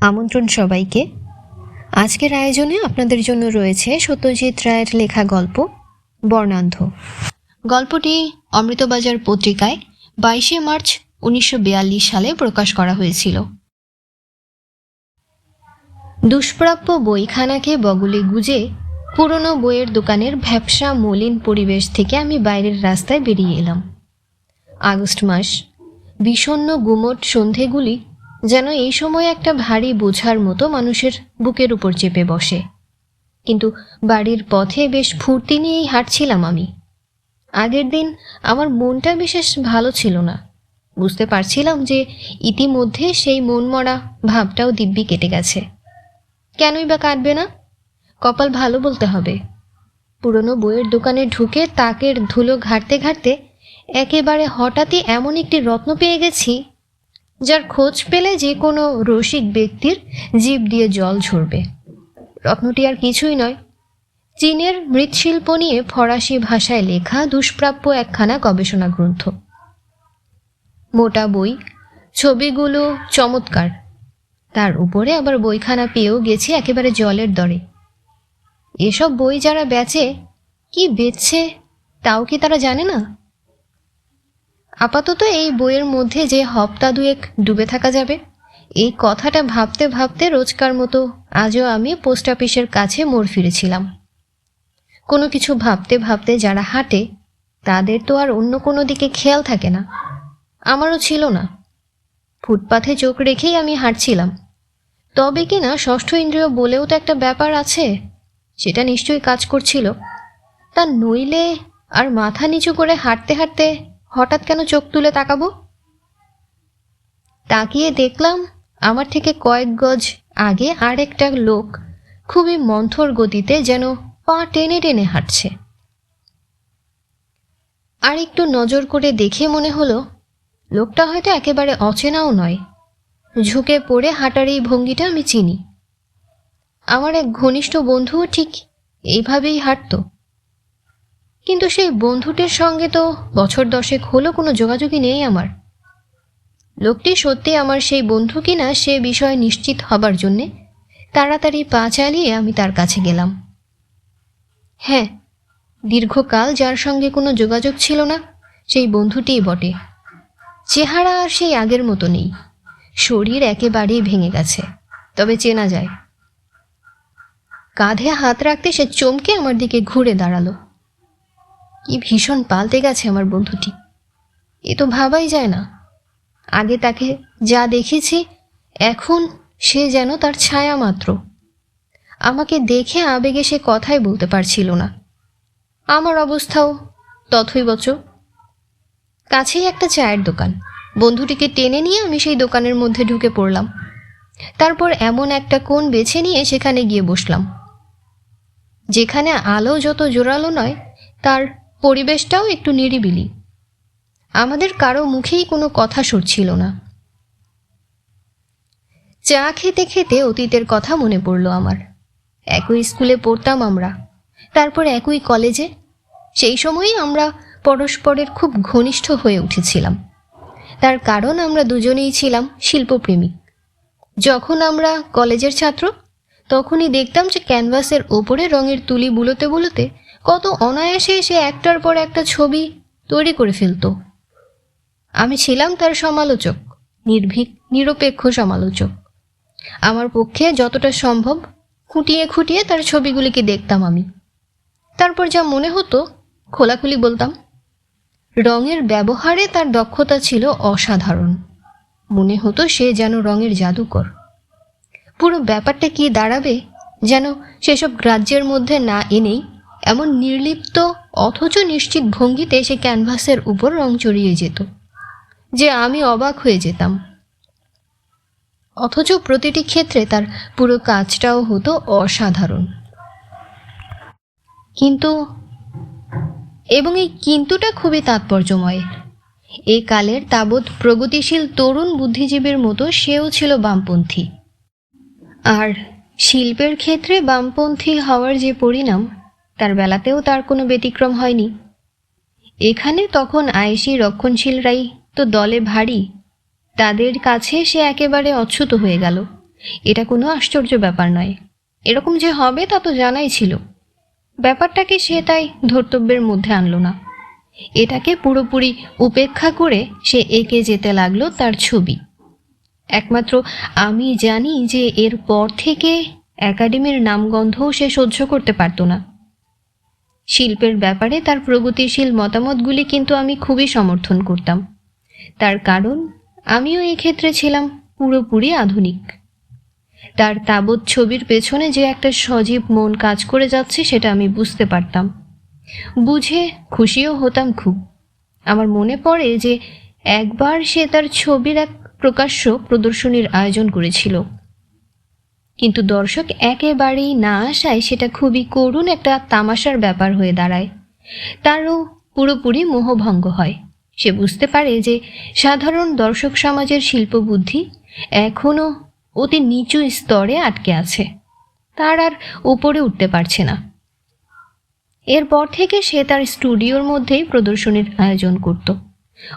আমন্ত্রণ সবাইকে। আজকের আয়োজনে আপনাদের জন্য রয়েছে সত্যজিৎ রায়ের লেখা গল্প, বর্ণান্ধ। গল্পটি অমৃতবাজার পত্রিকায় বাইশে মার্চ উনিশশো বিয়াল্লিশ সালে প্রকাশ করা হয়েছিল। দুষ্প্রাপ্য বইখানাকে বগলে গুজে পুরনো বইয়ের দোকানের ভ্যাবসা মলিন পরিবেশ থেকে আমি বাইরের রাস্তায় বেরিয়ে এলাম। আগস্ট মাস, বিষণ্ণ গুমট সন্ধেগুলি যেন এই সময় একটা ভারী বোঝার মতো মানুষের বুকের উপর চেপে বসে। কিন্তু বাড়ির পথে বেশ ফুর্তি নিয়েই হাঁটছিলাম আমি। আগের দিন আমার মনটা বিশেষ ভালো ছিল না। বুঝতে পারছিলাম যে ইতিমধ্যে সেই মনমরা ভাবটাও দিব্যি কেটে গেছে। কেনই বা কাটবে না? কপাল ভালো বলতে হবে। পুরনো বইয়ের দোকানে ঢুকে তাকের ধুলো ঘাটতে ঘাটতে একেবারে হঠাৎই এমন একটি রত্ন পেয়ে গেছি যার খোঁজ পেলে যে কোনো রসিক ব্যক্তির জীব দিয়ে জল ঝরবে। রত্নটি আর কিছুই নয়। চীনের মৃৎশিল্প নিয়ে ফরাসি ভাষায় লেখা দুষ্প্রাপ্য একখানা গবেষণা গ্রন্থ। মোটা বই, ছবিগুলো চমৎকার। তার উপরে আবার বইখানা পেয়েও গেছি একেবারে জলের দরে। এসব বই যারা বেচে, কি বেচছে, তাও কি তারা জানে না? আপাতত এই বইয়ের মধ্যে যে হপ্তা দুয়েক ডুবে থাকা যাবে, এই কথাটা ভাবতে ভাবতে রোজকার মতো আজও আমি পোস্ট অফিসের কাছে মোড় ফিরেছিলাম। কোনো কিছু ভাবতে ভাবতে যারা হাঁটে, তাদের তো আর অন্য কোনো দিকে খেয়াল থাকে না। আমারও ছিল না। ফুটপাথে চোখ রেখেই আমি হাঁটছিলাম। তবে কি না, ষষ্ঠ ইন্দ্রিয় বলেও তো একটা ব্যাপার আছে, সেটা নিশ্চয়ই কাজ করছিল। তা নইলে আর মাথা নিচু করে হাঁটতে হাঁটতে হঠাৎ কেন চোখ তুলে তাকাবো? তাকিয়ে দেখলাম আমার থেকে কয়েক গজ আগে আরেকটা লোক খুবই মন্থর গতিতে যেন পা টেনে টেনে হাঁটছে। আর একটু নজর করে দেখে মনে হলো, লোকটা হয়তো একেবারে অচেনাও নয়। ঝুঁকে পড়ে হাঁটার এই ভঙ্গিটা আমি চিনি। আমার এক ঘনিষ্ঠ বন্ধুও ঠিক এইভাবেই হাঁটতো। কিন্তু সেই বন্ধুটির সঙ্গে তো বছর দশেক হলো কোনো যোগাযোগই নেই আমার। লোকটি সত্যি আমার সেই বন্ধু কিনা সে বিষয়ে নিশ্চিত হবার জন্যে তাড়াতাড়ি পা চালিয়ে আমি তার কাছে গেলাম। হ্যাঁ দীর্ঘকাল যার সঙ্গে কোনো যোগাযোগ ছিল না, সেই বন্ধুটিই বটে। চেহারা আর সেই আগের মতো নেই। শরীর একেবারেই ভেঙে গেছে, তবে চেনা যায়। কাঁধে হাত রাখতে সে চমকে আমার দিকে ঘুরে দাঁড়াল। কি ভীষণ পাল্টে গেছে আমার বন্ধুটি। এ তো ভাবাই যায় না। আগে তাকে যা দেখেছি, এখন সে যেন তার ছায়া মাত্র। আমাকে দেখে আবেগে সে কথাই বলতে পারছিল না। আমার অবস্থাও তথৈবচ কাছেই একটা চায়ের দোকান। বন্ধুটিকে টেনে নিয়ে আমি সেই দোকানের মধ্যে ঢুকে পড়লাম। তারপর এমন একটা কোণ বেছে নিয়ে সেখানে গিয়ে বসলাম। যেখানে আলো যত জোরালো নয়, তার পরিবেশটাও একটু নিরিবিলি। আমাদের কারও মুখেই কোনো কথা সরছিল না। চা খেতে খেতে অতীতের কথা মনে পড়ল আমার। একই স্কুলে পড়তাম আমরা, তারপর একই কলেজে। সেই সময়ই আমরা পরস্পরের খুব ঘনিষ্ঠ হয়ে উঠেছিলাম। তার কারণ আমরা দুজনেই ছিলাম শিল্পপ্রেমী। যখন আমরা কলেজের ছাত্র, তখনই দেখতাম যে ক্যানভাসের ওপরে রঙের তুলি বুলোতে বুলোতে কত অনায়াসে সে একটার পর একটা ছবি তৈরি করে ফেলত। আমি ছিলাম তার সমালোচক, নির্ভীক, নিরপেক্ষ সমালোচক। আমার পক্ষে যতটা সম্ভব খুঁটিয়ে খুঁটিয়ে তার ছবিগুলিকে দেখতাম আমি। তারপর যা মনে হতো, খোলাখুলি বলতাম, রঙের ব্যবহারে তার দক্ষতা ছিল অসাধারণ। মনে হতো সে যেন রঙের জাদুকর। পুরো ব্যাপারটা কি দাঁড়াবে যেন সেসব গ্রাহ্যের মধ্যে না এনেই এমন নির্লিপ্ত অথচ নিশ্চিত ভঙ্গিতে সে ক্যানভাসের উপর রং চড়িয়ে যেত, যে আমি অবাক হয়ে যেতাম। অথচ প্রতিটি ক্ষেত্রে তার পুরো কাজটাও হতো অসাধারণ। কিন্তু, এবং এই কিন্তুটা খুবই তাৎপর্যময়। এই কালের তাবৎ প্রগতিশীল তরুণ বুদ্ধিজীবীর মতো সেও ছিল বামপন্থী। আর শিল্পের ক্ষেত্রে বামপন্থী হওয়ার যে পরিণাম তার বেলাতেও তার কোনো ব্যতিক্রম হয়নি। এখানে তখন আয়েসি রক্ষণশীলরাই তো দলে ভারী। তাদের কাছে সে একেবারে অচ্ছুত হয়ে গেল। এটা কোনো আশ্চর্য ব্যাপার নয়। এরকম যে হবে তা তো জানাই ছিল। ব্যাপারটাকে সে তাই ধর্তব্যের মধ্যে আনল না। এটাকে পুরোপুরি উপেক্ষা করে সে এঁকে যেতে লাগল তার ছবি। একমাত্র আমি জানি যে এর পর থেকে একাডেমির নামগন্ধও সে সহ্য করতে পারতো না। শিল্পের ব্যাপারে তার প্রগতিশীল মতামতগুলি কিন্তু আমি খুবই সমর্থন করতাম। তার কারণ, আমিও ক্ষেত্রে ছিলাম পুরোপুরি আধুনিক। তার তাবৎ ছবির পেছনে যে একটা সজীব মন কাজ করে যাচ্ছে সেটা আমি বুঝতে পারতাম। বুঝে খুশিও হতাম খুব। আমার মনে পড়ে যে একবার সে তার ছবির এক প্রকাশ্য প্রদর্শনীর আয়োজন করেছিল। কিন্তু দর্শক একেবারেই না আসায় সেটা খুবই করুণ একটা তামাশার ব্যাপার হয়ে দাঁড়ায়। তারও পুরোপুরি মোহভঙ্গ হয়। সে বুঝতে পারে যে সাধারণ দর্শক সমাজের শিল্পবুদ্ধি এখনও অতি নিচু স্তরে আটকে আছে। তার আর উপরে উঠতে পারছে না। এরপর থেকে সে তার স্টুডিওর মধ্যেই প্রদর্শনীর আয়োজন করত।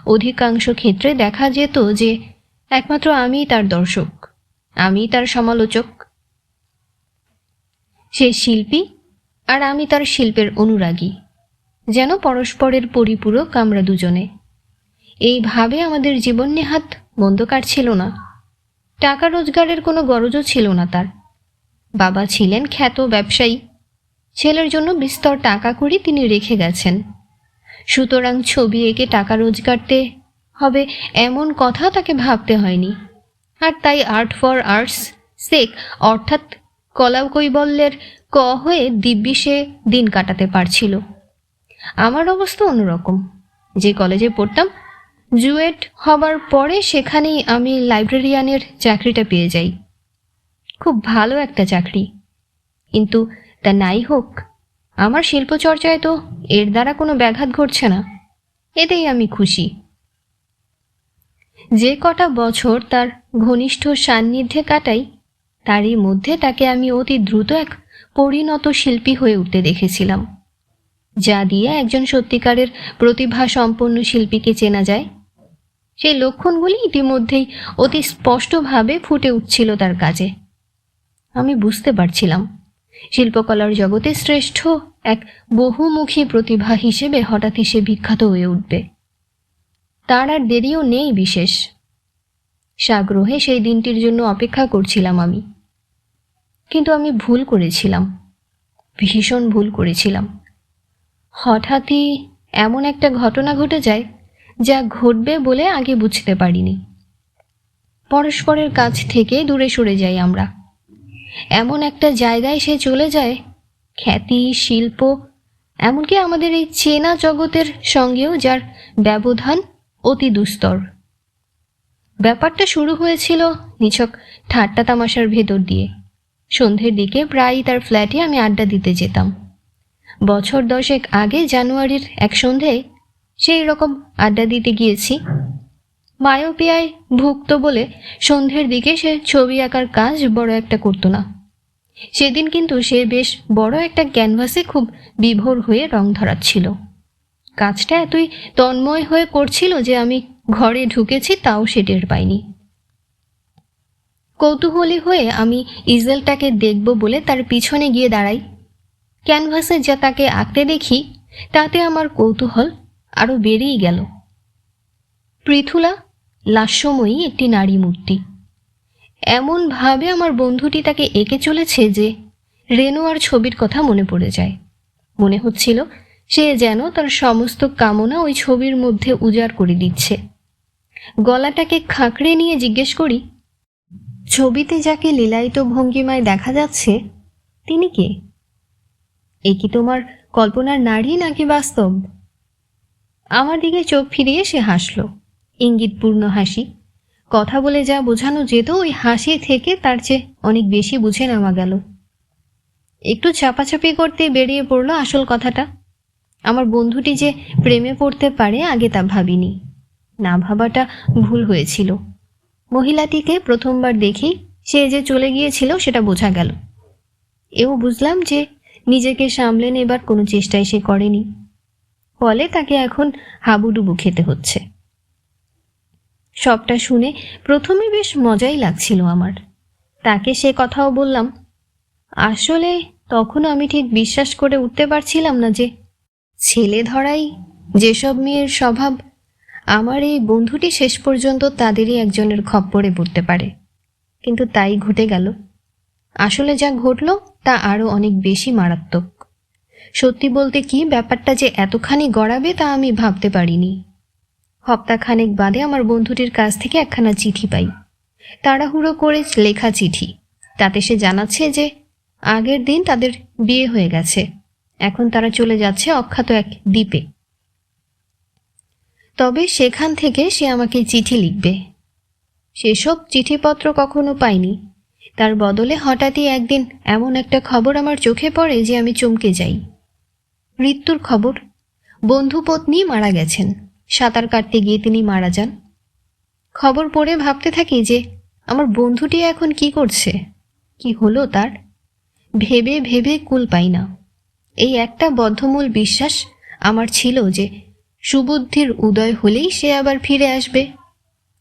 অধিকাংশ ক্ষেত্রে দেখা যেত যে একমাত্র আমিই তার দর্শক আমি তার সমালোচক সে শিল্পী আর আমি তার শিল্পের অনুরাগী। যেন পরস্পরের পরিপূরক আমরা দুজনে। এইভাবে আমাদের জীবন নেহাত মন্দ কাটছিল না। টাকা রোজগারের কোনো গরজও ছিল না তার। বাবা ছিলেন খ্যাত ব্যবসায়ী। ছেলের জন্য বিস্তর টাকা করি তিনি রেখে গেছেন। সুতরাং ছবি এঁকে টাকা রোজগারতে হবে এমন কথা তাকে ভাবতে হয়নি। আর তাই আর্ট ফর আর্টস সেক অর্থাৎ কলা কৈবল্যের ক হয়ে দিব্যি সে দিন কাটাতে পারছিল। আমার অবস্থা অন্যরকম। যে কলেজে পড়তাম, জুয়েট হবার পরে সেখানেই আমি লাইব্রেরিয়ানের চাকরিটা পেয়ে যাই। খুব ভালো একটা চাকরি। কিন্তু তা নাই হোক, আমার শিল্পচর্চায় তো এর দ্বারা কোনো ব্যাঘাত ঘটছে না। এতেই আমি খুশি। যে কটা বছর তার ঘনিষ্ঠ সান্নিধ্যে কাটাই তারই মধ্যে তাকে আমি অতি দ্রুত এক পরিণত শিল্পী হয়ে উঠতে দেখেছিলাম। যা দিয়ে একজন সত্যিকারের প্রতিভা সম্পন্ন শিল্পীকে চেনা যায়। সেই লক্ষণগুলি ইতিমধ্যেই অতি স্পষ্টভাবে ফুটে উঠছিল তার কাজে। আমি বুঝতে পারছিলাম, শিল্পকলার জগতে শ্রেষ্ঠ এক বহুমুখী প্রতিভা হিসেবে হঠাৎই সে বিখ্যাত হয়ে উঠবে। তার আর দেরিও নেই বিশেষ। সাগ্রহে সেই দিনটির জন্য অপেক্ষা করছিলাম আমি। কিন্তু আমি ভুল করেছিলাম, ভীষণ ভুল করেছিলাম। হঠাৎই এমন একটা ঘটনা ঘটে যায়, যা ঘটবে বলে আগে বুঝতে পারিনি। পরস্পরের কাছ থেকে দূরে সরে যাই আমরা। এমন একটা জায়গায় সে চলে যায়, খ্যাতি, শিল্প, এমনকি আমাদের এই চেনা জগতের সঙ্গেও যার ব্যবধান অতি দুস্তর। ব্যাপারটা শুরু হয়েছিল নিছক ঠাট্টা তামাশার ভেতর দিয়ে। সন্ধ্যের দিকে প্রায়ই তার ফ্ল্যাটে আমি আড্ডা দিতে যেতাম। বছর দশেক আগে জানুয়ারির এক সন্ধ্যায় সেই রকম আড্ডা দিতে গিয়েছি। মায়োপিয়ায় ভুক্ত বলে সন্ধ্যের দিকে সে ছবি আঁকার কাজ বড় একটা করতো না। সেদিন কিন্তু সে বেশ বড় একটা ক্যানভাসে খুব বিভোর হয়ে রং ধরাচ্ছিল। কাজটা এতই তন্ময় হয়ে করছিল যে আমি ঘরে ঢুকেছি, তাও সে টের পাইনি। কৌতূহলী হয়ে আমি ইজেলটাকে দেখব বলে তার পিছনে গিয়ে দাঁড়াই। ক্যানভাসে যা তাকে আঁকতে দেখি, তাতে আমার কৌতূহল আরও বেড়েই গেল। পৃথুলা লাস্যময়ী একটি নারী মূর্তি। এমনভাবে আমার বন্ধুটি তাকে এঁকে চলেছে যে রেনোয়ার ছবির কথা মনে পড়ে যায়। মনে হচ্ছিল সে যেন তার সমস্ত কামনা ওই ছবির মধ্যে উজাড় করে দিচ্ছে। গলাটাকে খাঁকড়ে নিয়ে জিজ্ঞেস করি, ছবিতে যাকে লীলায়িত ভঙ্গিমায় দেখা যাচ্ছে, তিনি কে? এ কি তোমার কল্পনার নারী নাকি বাস্তব? আমার দিকে চোখ ফিরিয়ে সে হাসল, ইঙ্গিতপূর্ণ হাসি। কথা বলে যা বোঝানো যেত, ওই হাসি থেকে তার চেয়ে অনেক বেশি বুঝে নেওয়া গেল। একটু চাপাচাপি করতে বেরিয়ে পড়ল আসল কথাটা। আমার বন্ধুটি যে প্রেমে পড়তে পারে, আগে তা ভাবিনি। না ভাবাটা ভুল হয়েছিল। মহিলাটিকে প্রথমবার দেখি সে যে চলে গিয়েছিল সেটা বোঝা গেল। এও বুঝলাম যে নিজেকে সামলে নেবার কোনো চেষ্টাই সে করেনি। ফলে তাকে এখন হাবুডুবু খেতে হচ্ছে। সবটা শুনে প্রথমে বেশ মজাই লাগছিল আমার। তাকে সে কথাও বললাম, আসলে তখন আমি ঠিক বিশ্বাস করে উঠতে পারছিলাম না যে ছেলে ধরাই যেসব মেয়ের স্বভাব আমার এই বন্ধুটি শেষ পর্যন্ত তাদেরই একজনের খপ্পরে পড়তে পারে। কিন্তু তাই ঘটে গেল। আসলে যা ঘটল, তা আরও অনেক বেশি মারাত্মক। সত্যি বলতে কি ব্যাপারটা যে এতখানি গড়াবে, তা আমি ভাবতে পারিনি। হপ্তাখানেক বাদে আমার বন্ধুটির কাছ থেকে একখানা চিঠি পাই। তাড়াহুড়ো করে লেখা চিঠি। তাতে সে জানাচ্ছে যে, আগের দিন তাদের বিয়ে হয়ে গেছে। এখন তারা চলে যাচ্ছে অখ্যাত এক দ্বীপে। তবে সেখান থেকে সে আমাকে চিঠি লিখবে। সেসব চিঠিপত্র কখনো পাইনি। তার বদলে হঠাৎই একদিন এমন একটা খবর আমার চোখে পড়ে যে আমি চমকে যাই। মৃত্যুর খবর। বন্ধু পত্নী মারা গেছেন। সাঁতার কাটতে গিয়ে তিনি মারা যান। খবর পড়ে ভাবতে থাকি যে আমার বন্ধুটি এখন কি করছে? কি হলো তার? ভেবে ভেবে কুল পাই না। এই একটা বদ্ধমূল বিশ্বাস আমার ছিল যে সুবুদ্ধির উদয় হলেই সে আবার ফিরে আসবে।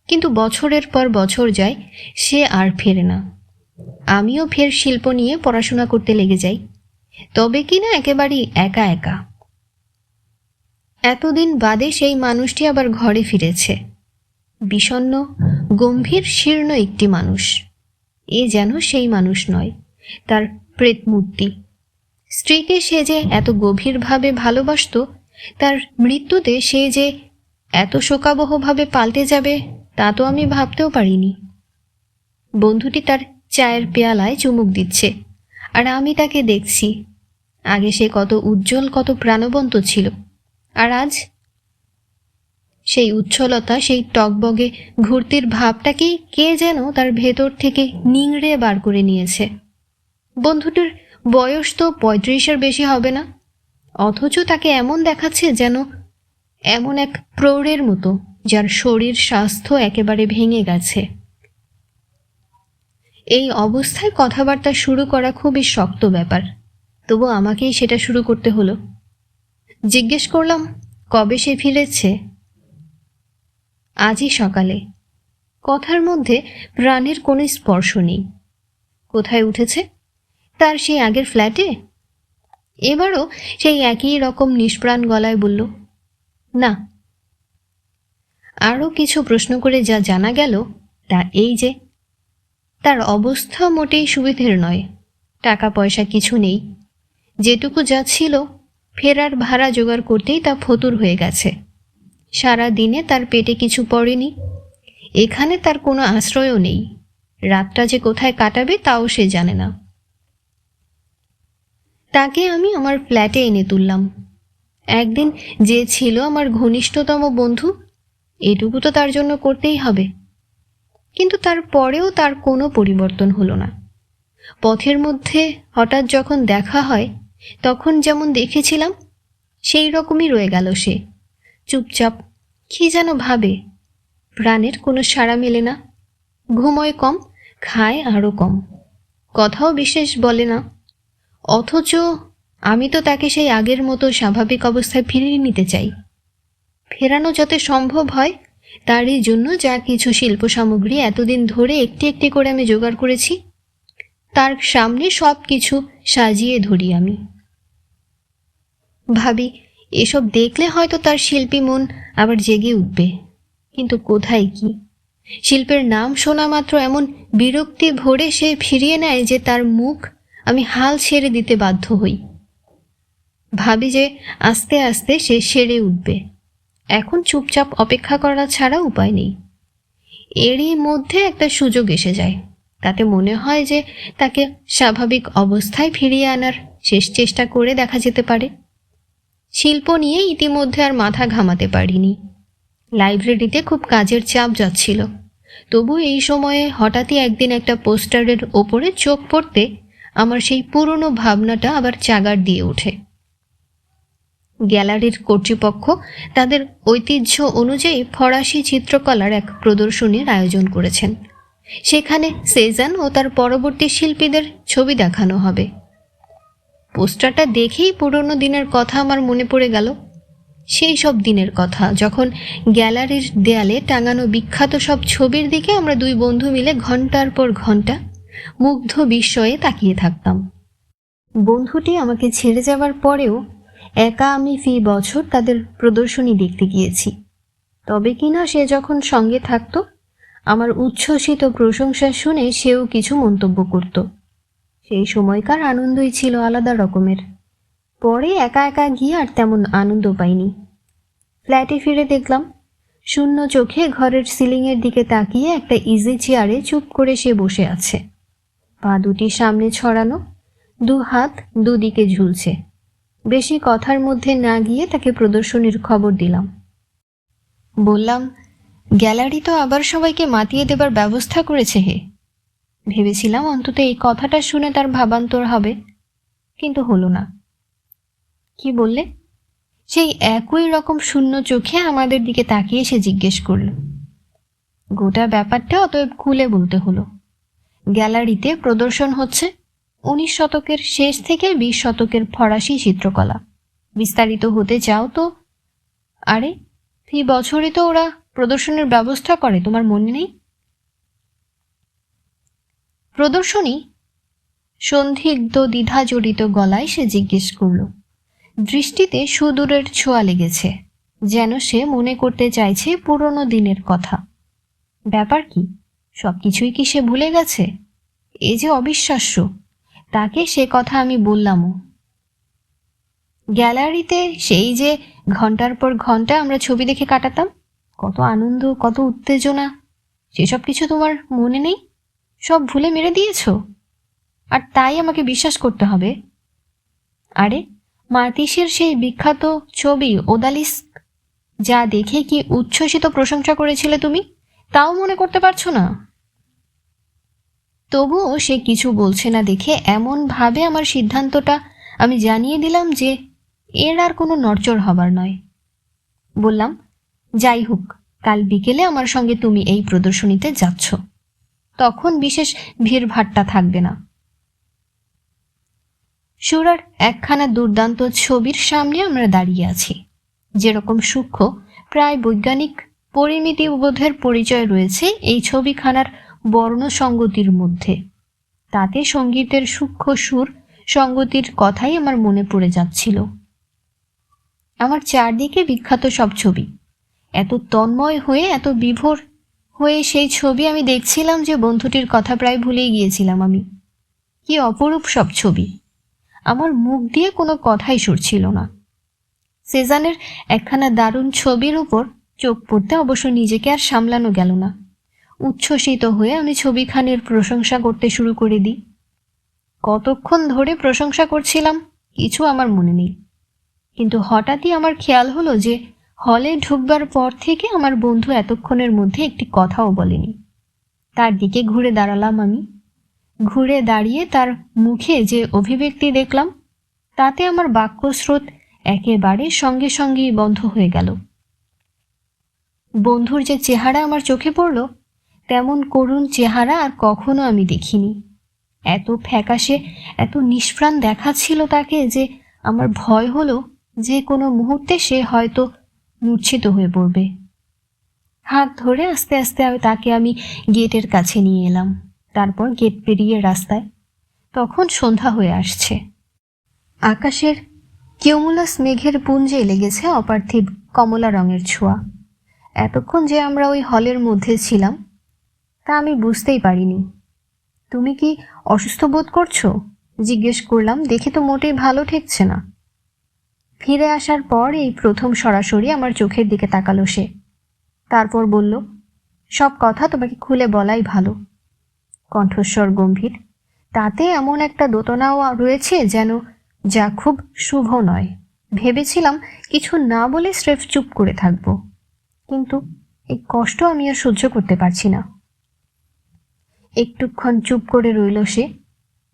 কিন্তু বছরের পর বছর যায়, সে আর ফেরে না। আমিও ফের শিল্প নিয়ে পড়াশোনা করতে লেগে যাই। তবে কি না একেবারেই একা একা। এতদিন বাদে সেই মানুষটি আবার ঘরে ফিরেছে। বিষণ্ন গম্ভীর, শীর্ণ একটি মানুষ। এ যেন সেই মানুষ নয়, তার প্রেতমূর্তি। স্ত্রীকে সে যে এত গভীরভাবে ভালোবাসত তার মৃত্যুতে সে যে এত শোকাবহভাবে পাল্টে যাবে, তা তো আমি ভাবতেও পারিনি। বন্ধুটি তার চায়ের পেয়ালায় চুমুক দিচ্ছে, আর আমি তাকে দেখছি। আগে সে কত উজ্জ্বল, কত প্রাণবন্ত ছিল, আর আজ সেই উচ্ছলতা, সেই টকবগে ঘুরতির ভাবটাকেই কে যেন তার ভেতর থেকে নিংড়ে বার করে নিয়েছে। বন্ধুটির বয়স তো পঁয়ত্রিশের বেশি হবে না। অথচ তাকে এমন দেখাচ্ছে যেন এমন এক প্রৌঢ়ের মতো, যার শরীর স্বাস্থ্য একেবারে ভেঙে গেছে। এই অবস্থায় কথাবার্তা শুরু করা খুবই শক্ত ব্যাপার। তবু আমাকেই সেটা শুরু করতে হলো। জিজ্ঞেস করলাম, কবে সে ফিরেছে? আজই সকালে। কথার মধ্যে প্রাণের কোনো স্পর্শ নেই। কোথায় উঠেছে? তার সেই আগের ফ্ল্যাটে? এবারও সেই একই রকম নিষ্প্রাণ গলায় বলল, না। আরও কিছু প্রশ্ন করে যা জানা গেল, তা এই যে, তার অবস্থা মোটেই সুবিধের নয়। টাকা পয়সা কিছু নেই। যেটুকু যা ছিল, ফেরার ভাড়া জোগাড় করতেই তা ফতুর হয়ে গেছে। সারা দিনে তার পেটে কিছু পড়েনি। এখানে তার কোনো আশ্রয়ও নেই। রাতটা যে কোথায় কাটাবে, তাও সে জানে না। তাকে আমি আমার ফ্ল্যাটে এনে তুললাম। একদিন যে ছিল আমার ঘনিষ্ঠতম বন্ধু, এটুকু তো তার জন্য করতেই হবে। কিন্তু তারপরেও তার কোনো পরিবর্তন হলো না। পথের মধ্যে হঠাৎ যখন দেখা হয়, তখন যেমন দেখেছিলাম, সেই রকমই রয়ে গেল সে। চুপচাপ, কি যেন ভাবে। প্রাণের কোনো সাড়া মেলে না। ঘুমোয় কম, খায় আরও কম। কথাও বিশেষ বলে না। অথচ আমি তো তাকে সেই আগের মতো স্বাভাবিক অবস্থায় ফিরিয়ে নিতে চাই। ফেরানো যাতে সম্ভব হয়, তারই জন্য যা কিছু শিল্প সামগ্রী এতদিন ধরে একটি একটি করে আমি জোগাড় করেছি, তার সামনে সব কিছু সাজিয়ে ধরি আমি। ভাবি, এসব দেখলে হয়তো তার শিল্পী মন আবার জেগে উঠবে, কিন্তু কোথায় কি? শিল্পের নাম শোনা মাত্র এমন বিরক্তি ভরে সে ফিরিয়ে নেয় যে তার মুখ আমি হাল ছেড়ে দিতে বাধ্য হই। ভাবি যে আস্তে আস্তে সে সেরে উঠবে। এখন চুপচাপ অপেক্ষা করা ছাড়া উপায় নেই। এরই মধ্যে একটা সুযোগ এসে যায়। তাতে মনে হয় যে তাকে স্বাভাবিক অবস্থায় ফিরিয়ে আনার শেষ চেষ্টা করে দেখা যেতে পারে। শিল্প নিয়ে ইতিমধ্যে আর মাথা ঘামাতে পারিনি। লাইব্রেরিতে খুব কাজের চাপ যাচ্ছিল। তবু এই সময়ে হঠাৎই একদিন একটা পোস্টারের ওপরে চোখ পড়তে আমার সেই পুরনো ভাবনাটা আবার চাগার দিয়ে ওঠে। গ্যালারির কর্তৃপক্ষ তাদের ঐতিহ্য অনুযায়ী ফরাসি চিত্রকলার এক প্রদর্শনীর আয়োজন করেছেন। সেখানে সেজান ও তার পরবর্তী শিল্পীদের ছবি দেখানো হবে। পোস্টারটা দেখেই পুরনো দিনের কথা আমার মনে পড়ে গেল। সেই সব দিনের কথা, যখন গ্যালারির দেয়ালে টাঙানো বিখ্যাত সব ছবির দিকে আমরা দুই বন্ধু মিলে ঘণ্টার পর ঘণ্টা মুগ্ধ বিস্ময়ে তাকিয়ে থাকতাম। বন্ধুটি আমাকে ছেড়ে যাওয়ার পরেও একা আমি ফি বছর তাদের প্রদর্শনী দেখতে গিয়েছি। তবে কিনা সে যখন সঙ্গে থাকতো, আমার উচ্ছ্বসিত প্রশংসা শুনে সেও কিছু মন্তব্য করত। সেই সময়কার আনন্দই ছিল আলাদা রকমের। পরে একা একা গিয়ে আর তেমন আনন্দ পাইনি। ফ্ল্যাটে ফিরে দেখলাম, শূন্য চোখে ঘরের সিলিংয়ের দিকে তাকিয়ে একটা ইজি চেয়ারে চুপ করে সে বসে আছে। পা দুটি সামনে ছড়ানো দু হাত দুদিকে ঝুলছে। বেশি কথার মধ্যে না গিয়ে তাকে প্রদর্শনীর খবর দিলাম। বললাম, গ্যালারি তো আবার সবাইকে মাতিয়ে দেবার ব্যবস্থা করেছে হে। ভেবেছিলাম অন্তত এই কথাটা শুনে তার ভাবান্তর হবে, কিন্তু হলো না। কি বললে? সেই একই রকম শূন্য চোখে আমাদের দিকে তাকিয়ে সে জিজ্ঞেস করল। গোটা ব্যাপারটা অতএব খুলে বলতে হলো। গ্যালারিতে প্রদর্শন হচ্ছে উনিশ শতকের শেষ থেকে বিশ শতকের ফরাসি চিত্রকলা। বিস্তারিত হতে চাও তো? আরে, ফি বছরই তো ওরা প্রদর্শনের ব্যবস্থা করে, তোমার মনে নেই? প্রদর্শনী সন্দিগ্ধ দ্বিধা জড়িত গলায় সে জিজ্ঞেস করল। দৃষ্টিতে সুদূরের ছোঁয়া লেগেছে, যেন সে মনে করতে চাইছে পুরনো দিনের কথা। ব্যাপার কি? সব কিছুই কি সে ভুলে গেছে? এ যে অবিশ্বাস্য। তাকে সে কথা আমি বললামও। গ্যালারিতে সেই যে ঘণ্টার পর ঘণ্টা আমরা ছবি দেখে কাটাতাম, কত আনন্দ, কত উত্তেজনা, সেসব কিছু তোমার মনে নেই? সব ভুলে মেরে দিয়েছ? আর তাই আমাকে বিশ্বাস করতে হবে। আরে মাতিসের সেই বিখ্যাত ছবি ওদালিস যা দেখে কি উচ্ছ্বসিত প্রশংসা করেছিলে তুমি? তাও মনে করতে পারছ না? তবুও সে কিছু বলছে না দেখে এমনভাবে আমার সিদ্ধান্তটা আমি জানিয়ে দিলাম যে এর আর কোনো নড়চড় হবার নয়। বললাম, যাই হোক, কাল বিকেলে আমার সঙ্গে তুমি এই প্রদর্শনীতে যাচ্ছ। তখন বিশেষ ভিড়ভাট্টা থাকবে না। সুরার একখানা দুর্দান্ত ছবির সামনে আমরা দাঁড়িয়ে আছি। যেরকম সূক্ষ্ম, প্রায় বৈজ্ঞানিক পরিমিতি বোধের পরিচয় রয়েছে এই ছবিখানার বর্ণসঙ্গতির মধ্যে। তাতে সঙ্গীতের সূক্ষ্ম সুর সঙ্গতির কথাই আমার মনে পড়ে যাচ্ছিল। আমার চারদিকে বিখ্যাত সব ছবি। এত তন্ময় হয়ে, এত বিভোর হয়ে সেই ছবি আমি দেখছিলাম যে বন্ধুটির কথা প্রায় ভুলেই গিয়েছিলাম আমি। কি অপরূপ সব ছবি। আমার মুখ দিয়ে কোনো কথাই সরছিল না। সেজানের একখানা দারুণ ছবির উপর চোখ পড়তে অবশ্য নিজেকে আর সামলানো গেল না। উচ্ছ্বসিত হয়ে আমি ছবিখানের প্রশংসা করতে শুরু করে দিই। কতক্ষণ ধরে প্রশংসা করছিলাম, কিছু আমার মনে নেই। কিন্তু হঠাৎই আমার খেয়াল হলো যে হলে ঢুকবার পর থেকে আমার বন্ধু এতক্ষণের মধ্যে একটি কথাও বলেনি। তার দিকে ঘুরে দাঁড়ালাম আমি। ঘুরে দাঁড়িয়ে তার মুখে যে অভিব্যক্তি দেখলাম, তাতে আমার বাক্যস্রোত একেবারে সঙ্গে সঙ্গেই বন্ধ হয়ে গেল। বন্ধুর যে চেহারা আমার চোখে পড়ল, তেমন করুণ চেহারা আর কখনো আমি দেখিনি। এত ফ্যাকাশে, এত নিষ্প্রাণ দেখাচ্ছিল তাকে যে আমার ভয় হলো যে কোনো মুহূর্তে সে হয়তো মূর্ছিত হয়ে পড়বে। হাত ধরে আস্তে আস্তে আমি তাকে আমি গেটের কাছে নিয়ে এলাম, তারপর গেট পেরিয়ে রাস্তায়। তখন সন্ধ্যা হয়ে আসছে। আকাশের কিউমুলাস মেঘের পুঞ্জে লেগেছে অপার্থিব কমলা রঙের ছোঁয়া। এতক্ষণ যে আমরা ওই হলের মধ্যে ছিলাম, তা আমি বুঝতেই পারিনি। তুমি কি অসুস্থ বোধ করছ? জিজ্ঞেস করলাম, দেখে তো মোটেই ভালো ঠেকছে না। ফিরে আসার পর এই প্রথম সরাসরি আমার চোখের দিকে তাকালো সে। তারপর বলল, সব কথা তোমাকে খুলে বলাই ভালো। কণ্ঠস্বর গম্ভীর। তাতে এমন একটা দোতনাও রয়েছে যেন যা খুব শুভ নয়। ভেবেছিলাম কিছু না বলে স্রেফ চুপ করে থাকব। কিন্তু এই কষ্ট আমি আর সহ্য করতে পারছি না। একটুক্ষণ চুপ করে রইল সে,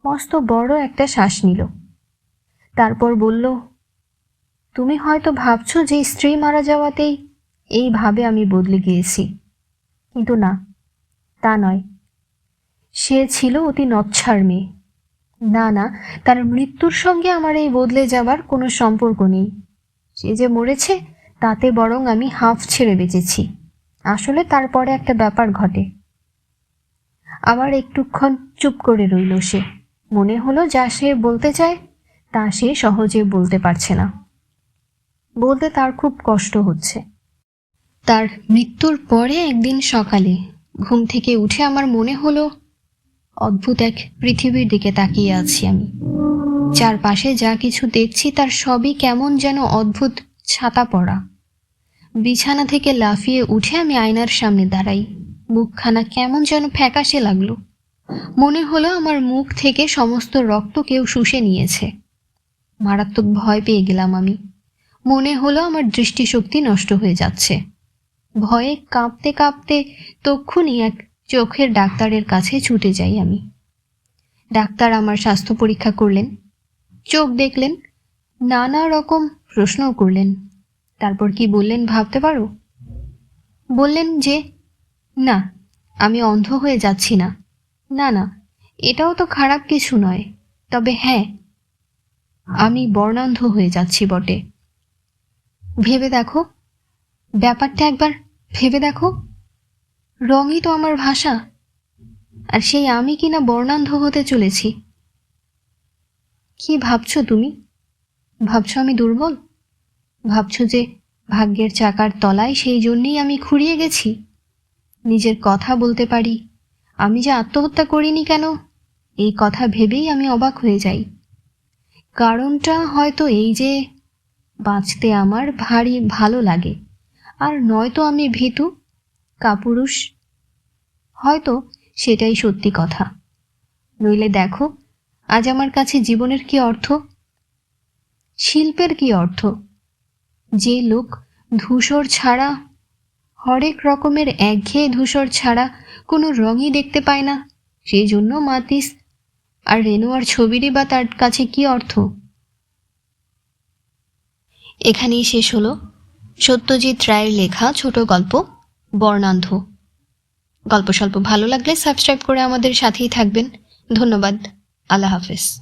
মস্ত বড় একটা শ্বাস নিল। তারপর বলল, তুমি হয়তো ভাবছ যে স্ত্রী মারা যাওয়াতেই এইভাবে আমি বদলে গিয়েছি। কিন্তু না, তা নয়। সে ছিল অতি নচ্ছার মেয়ে। না না, তার মৃত্যুর সঙ্গে আমার এই বদলে যাবার কোনো সম্পর্ক নেই। সে যে মরেছে তাতে বরং আমি হাফ ছেড়ে বেঁচেছি। আসলে তারপরে একটা ব্যাপার ঘটে। আবার একটুক্ষণ চুপ করে রইল সে। মনে হলো যা সে বলতে চায়, তা সে সহজে বলতে পারছে না। বলতে তার খুব কষ্ট হচ্ছে। তার মৃত্যুর পরে একদিন সকালে ঘুম থেকে উঠে আমার মনে হলো, অদ্ভুত এক পৃথিবীর দিকে তাকিয়ে আছি আমি। চারপাশে যা কিছু দেখছি তার সবই কেমন যেন অদ্ভুত ছাতা পড়া। বিছানা থেকে লাফিয়ে উঠে আমি আয়নার সামনে দাঁড়াই। মুখখানা কেমন যেন ফ্যাকাশে লাগল। মনে হলো আমার মুখ থেকে সমস্ত রক্ত কেউ শুষে নিয়েছে। মারাত্মক ভয় পেয়ে গেলাম আমি। মনে হলো আমার দৃষ্টিশক্তি নষ্ট হয়ে যাচ্ছে। ভয়ে কাঁপতে কাঁপতে তক্ষুনি এক চোখের ডাক্তারের কাছে ছুটে যাই আমি। ডাক্তার আমার স্বাস্থ্য পরীক্ষা করলেন। চোখ দেখলেন, নানা রকম প্রশ্নও করলেন। তারপর কি বললেন ভাবতে পারো? বললেন যে, না, আমি অন্ধ হয়ে যাচ্ছি না। না না, এটাও তো খারাপ কিছু নয়। তবে হ্যাঁ আমি বর্ণান্ধ হয়ে যাচ্ছি বটে। ভেবে দেখো, ব্যাপারটা একবার ভেবে দেখো। রঙই তো আমার ভাষা। আর সেই আমি কিনা বর্ণান্ধ হতে চলেছি। কি ভাবছ তুমি? ভাবছ আমি দুর্বল? ভাবছ যে ভাগ্যের চাকার তলায় সেই জন্যেই আমি খুঁড়িয়ে গেছি? নিজের কথা বলতে পারি। আমি যে আত্মহত্যা করিনি কেন? এই কথা ভেবেই আমি অবাক হয়ে যাই। কারণটা হয়তো এই যে বাঁচতে আমার ভারী ভালো লাগে। আর নয়তো আমি ভীতু, কাপুরুষ। হয়তো সেটাই সত্যি কথা। নইলে দেখো, আজ আমার কাছে জীবনের কি অর্থ? শিল্পের কি অর্থ? যে লোক ধূসর ছাড়া, হরেক রকমের একঘেয়ে ধূসর ছাড়া কোনো রঙই দেখতে পায় না। সেই জন্য মাতিস, আর রেনুয়ার ছবিরই বা তার কাছে কি অর্থ? এখানেই শেষ হলো সত্যজিৎ রায়ের লেখা ছোট গল্প, বর্ণান্ধ। গল্প স্বল্প ভালো লাগলে সাবস্ক্রাইব করে আমাদের সাথেই থাকবেন। ধন্যবাদ। আল্লাহ হাফেজ।